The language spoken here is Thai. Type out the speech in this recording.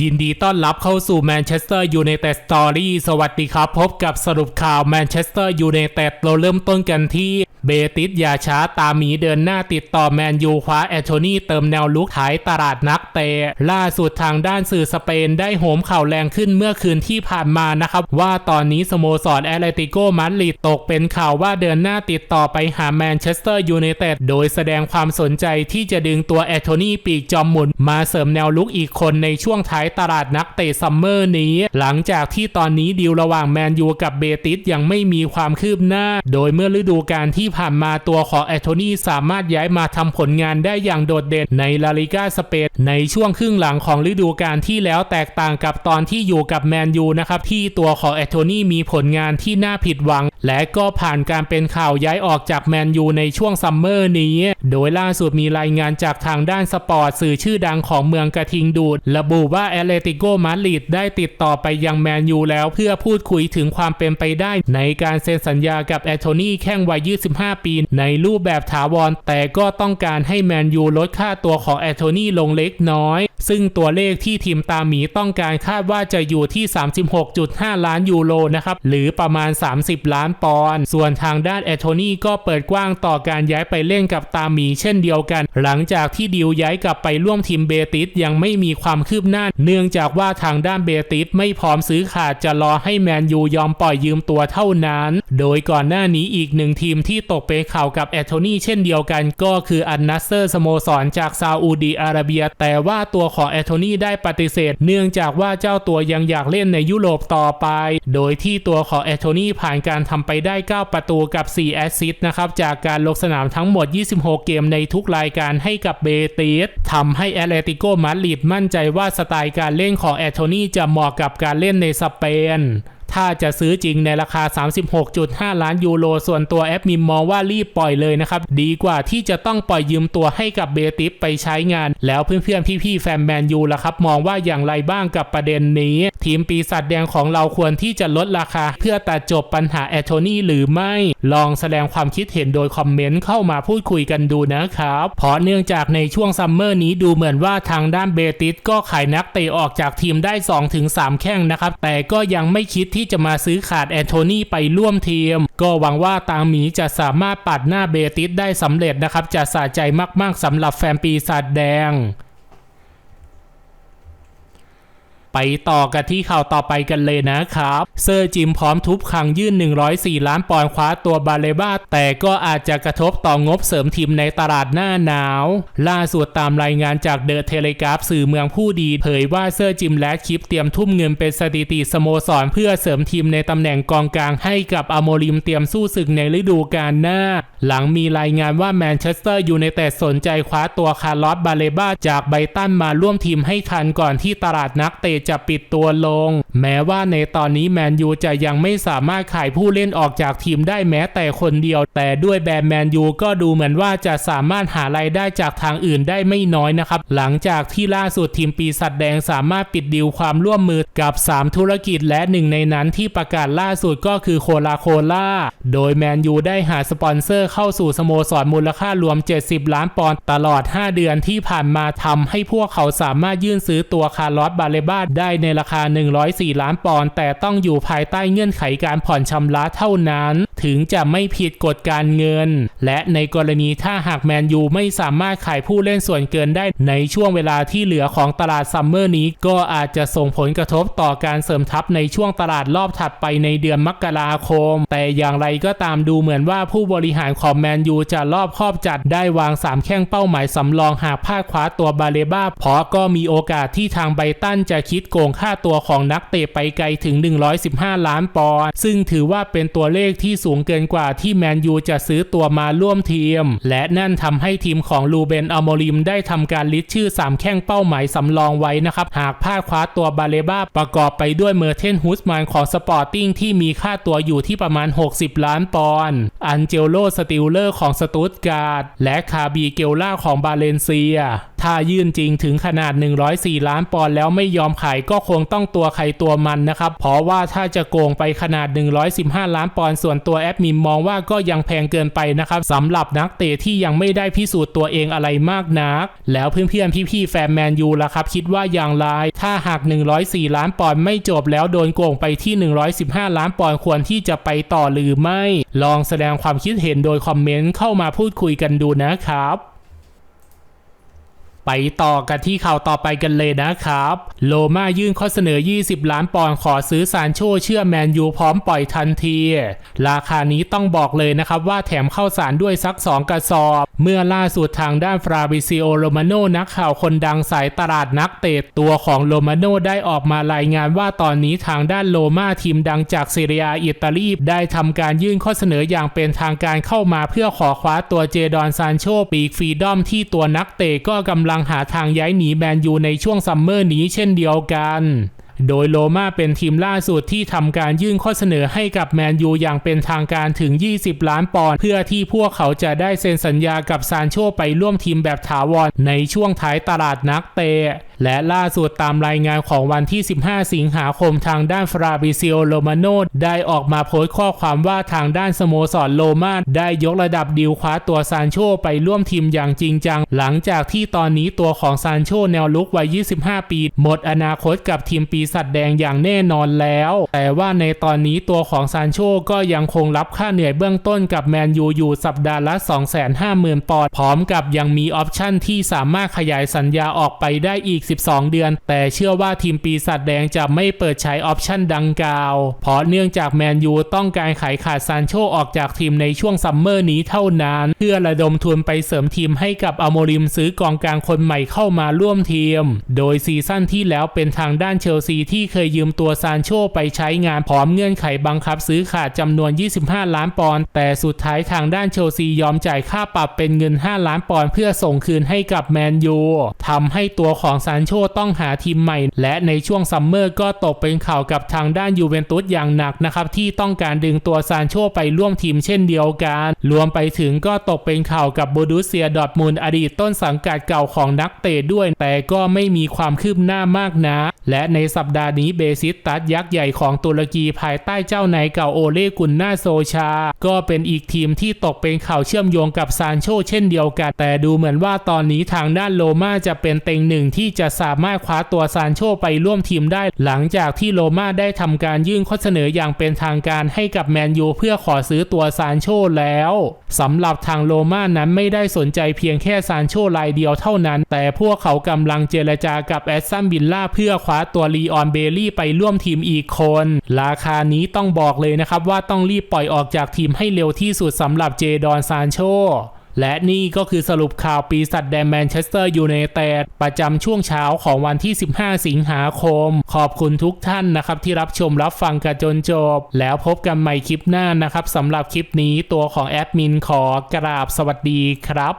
ยินดีต้อนรับเข้าสู่แมนเชสเตอร์ยูไนเต็ดสตอรี่สวัสดีครับ พบกับสรุปข่าวแมนเชสเตอร์ยูไนเต็ดเราเริ่มต้นกันที่เบติสยาช้าตามีเดินหน้าติดต่อแมนยูคว้าแอนโทนีเติมแนวลุกขายตลาดนักเตะล่าสุดทางด้านสื่อสเปนได้โหมข่าวแรงขึ้นเมื่อคืนที่ผ่านมานะครับ ว่าตอนนี้สโมสรแอตเลติโกมาดริดตกเป็นข่าวว่าเดินหน้าติดต่อไปหาแมนเชสเตอร์ยูไนเต็ดโดยแสดงความสนใจที่จะดึงตัวแอนโทนีปีกจอมหมุนมาเสริมแนวลุกอีกคนในช่วงท้ายตลาดนักเตะซัมเมอร์นี้ หลังจากที่ตอนนี้ดีลระหว่างแมนยูกับเบติสยังไม่มีความคืบหน้า โดยเมื่อฤดูกาลที่ผ่านมาตัวของแอนโทนีสามารถย้ายมาทำผลงานได้อย่างโดดเด่นในลาลิกาสเปนในช่วงครึ่งหลังของฤดูกาลที่แล้วแตกต่างกับตอนที่อยู่กับแมนยูนะครับที่ตัวของแอนโทนีมีผลงานที่น่าผิดหวังและก็ผ่านการเป็นข่าวย้ายออกจากแมนยูในช่วงซัมเมอร์นี้ โดยล่าสุดมีรายงานจากทางด้านสปอร์ตสื่อชื่อดังของเมืองกระทิงดูด ระบุว่าแอตเลติโกมาดริดได้ติดต่อไปยังแมนยูแล้วเพื่อพูดคุยถึงความเป็นไปได้ ในการเซ็นสัญญากับแอนโทนีแข้งวัย 25 ปี ในรูปแบบถาวร แต่ก็ต้องการให้แมนยูลดค่าตัวของแอนโทนีลงเล็กน้อย ซึ่งตัวเลขที่ทีมตามหมีต้องการคาดว่าจะอยู่ที่ 36.5 ล้านยูโรนะครับหรือประมาณ 30 ล้านปอนด์ส่วนทางด้านแอนโทนี่ก็เปิดกว้างต่อการย้ายไปเล่นกับตามีเช่นเดียวกัน หลังจากที่ดิวย้ายกลับไปร่วมทีมเบติสยังไม่มีความคืบหน้า เนื่องจากว่าทางด้านเบติสไม่พร้อมซื้อขาดจะรอให้แมนยูยอมปล่อยยืมตัวเท่านั้น โดยก่อนหน้านี้อีกหนึ่งทีมที่ตกเป็นข่าวกับแอนโทนี่เช่นเดียวกัน ก็คืออันนัสเซอร์สโมสรจากซาอุดีอาระเบีย แต่ว่าตัวของแอนโทนี่ได้ปฏิเสธ เนื่องจากว่าเจ้าตัวยังอยากเล่นในยุโรปต่อไป โดยที่ตัวของแอนโทนี่ผ่านการทำไปได้ 9 ประตูกับ 4 แอสซิสต์นะครับ จากการลงสนามทั้งหมด 26 เกมในทุกรายการให้กับเบติสทำให้แอตเลติโกมาดริดมั่นใจว่าสไตล์การเล่นของแอตโทนีจะเหมาะกับการเล่นในสเปน ถ้าจะซื้อจริงในราคา 36.5 ล้านยูโรส่วนตัวแอปมิมมองว่ารีบปล่อยเลยนะครับ ดีกว่าที่จะต้องปล่อยยืมตัวให้กับเบติสไปใช้งาน แล้วเพื่อนๆ พี่ๆ แฟนแมนยูล่ะครับ มองว่าอย่างไรบ้างกับประเด็นนี้ ทีมปีศาจแดงของเราควรที่จะลดราคา เพื่อตัดจบปัญหาแอนโทนีหรือไม่ ลองแสดงความคิดเห็นโดยคอมเมนต์เข้ามาพูดคุยกันดูนะครับ เพราะเนื่องจากในช่วงซัมเมอร์นี้ดูเหมือนว่าทางด้านเบติสก็ขายนักเตะออกจากทีมได้ 2-3 แข้งนะครับ แต่ก็ยังไม่คิดที่จะมาซื้อขาดแอนโทนีไปร่วมทีม ก็หวังว่าตางหมีจะสามารถปัดหน้าเบติสได้สำเร็จนะครับ จะสะใจมากๆสำหรับแฟนปีศาจแดง ไปต่อกันที่ข่าวต่อไปกันเลยนะครับ เซอร์จิมพร้อมทุบขังยื่น 104 ล้านปอนด์คว้าตัวบาเลบ้า แต่ก็อาจจะกระทบต่องบเสริมทีมในตลาดหน้าหนาว ล่าสุดตามรายงานจากเดอะเทเลกราฟสื่อเมืองผู้ดี เผยว่าเซอร์จิมและคลิปเตรียมทุ่มเงินเป็นสถิติสโมสร เพื่อเสริมทีมในตำแหน่งกองกลางให้กับอโมริมเตรียมสู้ศึกในฤดูกาลหน้า หลังมีรายงานว่าแมนเชสเตอร์ยูไนเต็ดสนใจคว้าตัวคาร์ลอสบาเลบ้าจากไบตันมาร่วมทีมให้ทันก่อนที่ตลาดนักเตะจะปิดตัวลง แม้ว่าในตอนนี้แมนยูจะยังไม่สามารถขายผู้เล่นออกจากทีมได้แม้แต่คนเดียว แต่ด้วยแบรนด์แมนยูก็ดูเหมือนว่าจะสามารถหารายได้จากทางอื่นได้ไม่น้อยนะครับ หลังจากที่ล่าสุดทีมปีศาจแดงสามารถปิดดีลความร่วมมือกับ 3 ธุรกิจและหนึ่งในนั้นที่ประกาศล่าสุดก็คือโคลาโคล่าโดยแมนยูได้หาสปอนเซอร์เข้าสู่สโมสรมูลค่ารวม 70 ล้านปอนด์ตลอด 5 เดือนที่ผ่านมาทำให้พวกเขาสามารถยื่นซื้อตัวคาร์ลอสบาเลบ้าได้ในราคา 104 ล้านปอนด์แต่ต้องอยู่ภายใต้เงื่อนไขการผ่อนชำระเท่านั้น ถึงจะไม่ผิดกฎการเงิน และในกรณีถ้าหากแมนยูไม่สามารถขายผู้เล่นส่วนเกินได้ในช่วงเวลาที่เหลือของตลาดซัมเมอร์นี้ ก็อาจจะส่งผลกระทบต่อการเสริมทัพในช่วงตลาดรอบถัดไปในเดือนมกราคม แต่อย่างไรก็ตามดูเหมือนว่าผู้บริหารของแมนยูจะรอบคอบจัดได้วาง 3 แข้งเป้าหมายสำรองหากพลาดคว้าตัวบาเลบ้าเพราะก็มีโอกาสที่ทางไบตันจะคิดโกงค่าตัวของนักเตะไปไกลถึง 115 ล้านปอนด์ซึ่งถือว่าเป็นตัวเลขที่สููงเกินกว่าที่แมนยูจะซื้อตัวมาร่วมทีม และนั่นทำให้ทีมของลูเบนอโมริมได้ทำการลิสต์ชื่อ 3 แข้งเป้าหมายสำรองไว้นะครับ หากพลาดคว้าตัวบาเลบ้าประกอบไปด้วยเมอร์เทนฮุสมานของสปอร์ติ้งที่มีค่าตัวอยู่ที่ประมาณ 60 ล้านปอนด์อันเจโลสติลเลอร์ของสตูตการ์ดและคาบีเกลล่าของบาเลนเซียถ้ายื่นจริงถึงขนาด 104 ล้านปอนด์แล้วไม่ยอมขายก็คงต้องตัวใครตัวมันนะครับ เพราะว่าถ้าจะโกงไปขนาด 115 ล้านปอนด์ส่วนตัวแอดมินมองว่าก็ยังแพงเกินไปนะครับสำหรับนักเตะที่ยังไม่ได้พิสูจน์ตัวเองอะไรมากนัก แล้วเพื่อนๆพี่ๆแฟนแมนยูล่ะครับ คิดว่าอย่างไร ถ้าหาก 104 ล้านปอนด์ไม่จบแล้วโดนโกงไปที่ 115 ล้านปอนด์ควรที่จะไปต่อหรือไม่ ลองแสดงความคิดเห็นโดยคอมเมนต์เข้ามาพูดคุยกันดูนะครับ ไปต่อกันที่ข่าวต่อไปกันเลยนะครับ โลมายื่นข้อเสนอ 20 ล้านปอนด์ขอซื้อซานโชเชื่อแมนยูพร้อมปล่อยทันที ราคานี้ต้องบอกเลยนะครับว่าแถมเข้าสารด้วยสัก 2 กระสอบ เมื่อล่าสุดทางด้านฟราบิซิโอโรมาโนนักข่าวคนดังสายตลาดนักเตะตัวของโรมาโนได้ออกมารายงานว่าตอนนี้ทางด้านโลมาทีมดังจากซีเรียอิตาลีได้ทำการยื่นข้อเสนออย่างเป็นทางการเข้ามาเพื่อขอคว้าตัวเจดอนซานโชปีกฟรีดอมที่ตัวนักเตะก็กำลังหาทางย้ายหนีแมนยูในช่วงซัมเมอร์นี้เช่นเดียวกัน โดยโลมาเป็นทีมล่าสุดที่ทำการยื่นข้อเสนอให้กับแมนยูอย่างเป็นทางการถึง 20 ล้านปอนด์เพื่อที่พวกเขาจะได้เซ็นสัญญากับซานโชไปร่วมทีมแบบถาวรในช่วงท้ายตลาดนักเตะ และล่าสุดตามรายงานของวันที่ 15 สิงหาคมทางด้านฟราบิซิโอโรมาโนได้ออกมาโพสต์ข้อความว่าทางด้านสโมสรโลมาได้ยกระดับดีลคว้าตัวซานโชไปร่วมทีมอย่างจริงจัง หลังจากที่ตอนนี้ตัวของซานโชแนวลุกวัย 25 ปี หมดอนาคตกับทีมปีศาจแดงอย่างแน่นอนแล้ว แต่ว่าในตอนนี้ตัวของซานโชก็ยังคงรับค่าเหนื่อยเบื้องต้นกับแมนยูอยู่สัปดาห์ละ 250,000 ปอนด์พร้อมกับยังมีออปชั่นที่สามารถขยายสัญญาออกไปได้อีก 12 เดือน แต่เชื่อว่าทีมปีศาจแดงจะไม่เปิดใช้ออปชั่นดังกล่าว เพราะเนื่องจากแมนยูต้องการขายขาดซานโชออกจากทีมในช่วงซัมเมอร์นี้เท่านั้น เพื่อระดมทุนไปเสริมทีมให้กับอโมริมซื้อกองกลางคนใหม่เข้ามาร่วมทีม โดยซีซั่นที่แล้วเป็นทางด้านเชลซีที่เคยยืมตัวซานโชไปใช้งานพร้อมเงื่อนไขบังคับซื้อขาดจำนวน 25 ล้านปอนด์แต่สุดท้ายทางด้านเชลซียอมจ่ายค่าปรับเป็นเงิน 5 ล้านปอนด์เพื่อส่งคืนให้กับแมนยูทำให้ตัวของซานโชต้องหาทีมใหม่ และในช่วงซัมเมอร์ก็ตกเป็นข่าวกับทางด้านยูเวนตุสอย่างหนักนะครับที่ต้องการดึงตัวซานโชไปร่วมทีมเช่นเดียวกัน รวมไปถึงก็ตกเป็นข่าวกับบูดูเซียดอทมุนด์อดีตต้นสังกัดเก่าของนักเตะด้วย แต่ก็ไม่มีความคืบหน้ามากนะ และในสัปดาห์นี้เบซิสตัสยักษ์ใหญ่ของตุรกีภายใต้เจ้านายเก่าโอเลกุนนาโซชา ก็เป็นอีกทีมที่ตกเป็นข่าวเชื่อมโยงกับซานโชเช่นเดียวกัน แต่ดูเหมือนว่าตอนนี้ทางด้านโลมาจะเป็นเต็งหนึ่งที่จะสามารถคว้าตัวซานโชไปร่วมทีมได้ หลังจากที่โลมาได้ทำการยื่นข้อเสนออย่างเป็นทางการให้กับแมนยูเพื่อขอซื้อตัวซานโชแล้วสำหรับทางโลมานั้นไม่ได้สนใจเพียงแค่ซานโชรายเดียวเท่านั้น แต่พวกเขากำลังเจรจากับแอสซัมบิลล่าเพื่อคว้าตัวลีออนเบลลี่ไปร่วมทีมอีกคน ราคานี้ต้องบอกเลยนะครับว่าต้องรีบปล่อยออกจากทีมให้เร็วที่สุดสำหรับเจดอนซานโชและนี่ก็คือสรุปข่าวปีศาจแดงแมนเชสเตอร์ยูไนเต็ดประจำช่วงเช้าของวันที่ 15 สิงหาคม ขอบคุณทุกท่านนะครับที่รับชมรับฟังกันจนจบ แล้วพบกันใหม่คลิปหน้านะครับสำหรับคลิปนี้ตัวของแอดมินขอกราบสวัสดีครับ